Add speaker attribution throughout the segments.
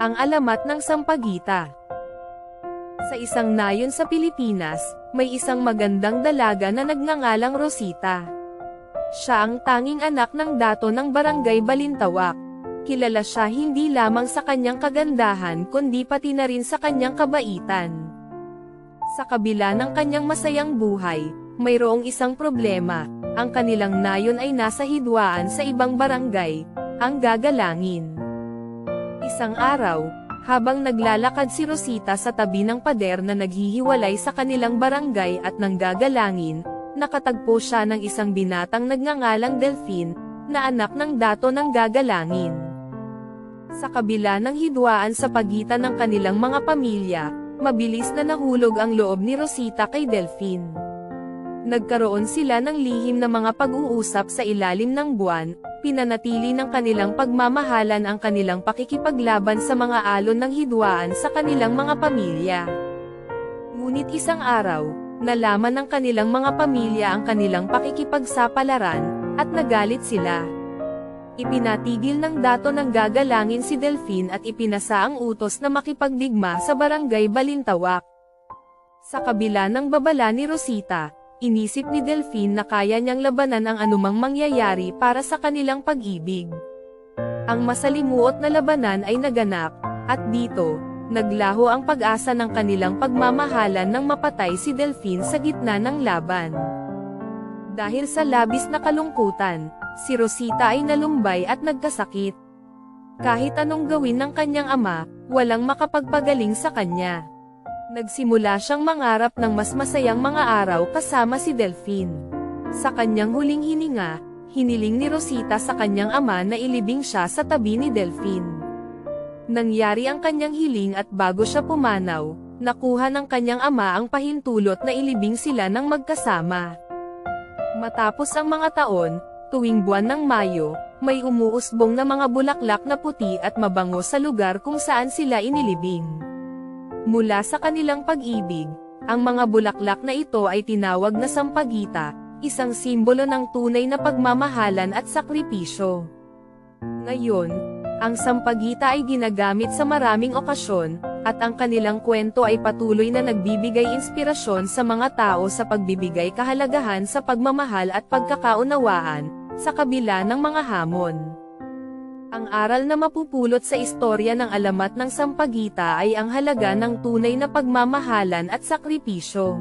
Speaker 1: Ang alamat ng Sampaguita Sa isang nayon sa Pilipinas, may isang magandang dalaga na nagngangalang Rosita. Siya ang tanging anak ng dato ng barangay Balintawak. Kilala siya hindi lamang sa kanyang kagandahan kundi pati na rin sa kanyang kabaitan. Sa kabila ng kanyang masayang buhay, mayroong isang problema, ang kanilang nayon ay nasa hidwaan sa ibang barangay, ang gagalangin. Isang araw, habang naglalakad si Rosita sa tabi ng pader na naghihiwalay sa kanilang barangay at nang gagalangin, nakatagpo siya ng isang binatang nagngangalang Delphine, na anak ng dato ng gagalangin. Sa kabila ng hidwaan sa pagitan ng kanilang mga pamilya, mabilis na nahulog ang loob ni Rosita kay Delphine. Nagkaroon sila ng lihim na mga pag-uusap sa ilalim ng buwan, pinanatili ng kanilang pagmamahalan ang kanilang pakikipaglaban sa mga alon ng hidwaan sa kanilang mga pamilya. Ngunit isang araw, nalaman ng kanilang mga pamilya ang kanilang pakikipagsapalaran, at nagalit sila. Ipinatigil ng dato ng gagalangin si Delphine at ipinasa ang utos na makipagdigma sa barangay Balintawak. Sa kabila ng babala ni Rosita, inisip ni Delphine na kaya niyang labanan ang anumang mangyayari para sa kanilang pag-ibig. Ang masalimuot na labanan ay naganap, at dito, naglaho ang pag-asa ng kanilang pagmamahalan nang mapatay si Delphine sa gitna ng laban. Dahil sa labis na kalungkutan, si Rosita ay nalumbay at nagkasakit. Kahit anong gawin ng kanyang ama, walang makapagpagaling sa kanya. Nagsimula siyang mangarap ng mas masayang mga araw kasama si Delphine. Sa kanyang huling hininga, hiniling ni Rosita sa kanyang ama na ilibing siya sa tabi ni Delphine. Nangyari ang kanyang hiling at bago siya pumanaw, nakuha ng kanyang ama ang pahintulot na ilibing sila ng magkasama. Matapos ang mga taon, tuwing buwan ng Mayo, may umuusbong na mga bulaklak na puti at mabango sa lugar kung saan sila inilibing. Mula sa kanilang pag-ibig, ang mga bulaklak na ito ay tinawag na sampagita, isang simbolo ng tunay na pagmamahalan at sakripisyo. Ngayon, ang sampagita ay ginagamit sa maraming okasyon, at ang kanilang kwento ay patuloy na nagbibigay inspirasyon sa mga tao sa pagbibigay kahalagahan sa pagmamahal at pagkakaunawaan, sa kabila ng mga hamon. Ang aral na mapupulot sa istorya ng alamat ng Sampagita ay ang halaga ng tunay na pagmamahalan at sakripisyo.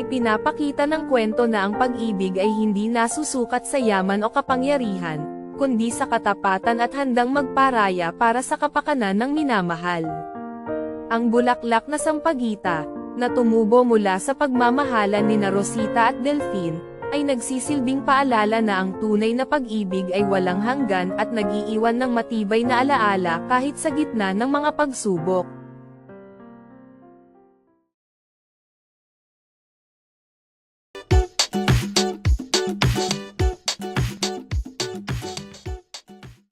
Speaker 1: Ipinapakita ng kwento na ang pag-ibig ay hindi nasusukat sa yaman o kapangyarihan, kundi sa katapatan at handang magparaya para sa kapakanan ng minamahal. Ang bulaklak na Sampagita, na tumubo mula sa pagmamahalan ni na Rosita at Delphine, ay nagsisilbing paalala na ang tunay na pag-ibig ay walang hanggan at nag-iiwan ng matibay na alaala kahit sa gitna ng mga pagsubok.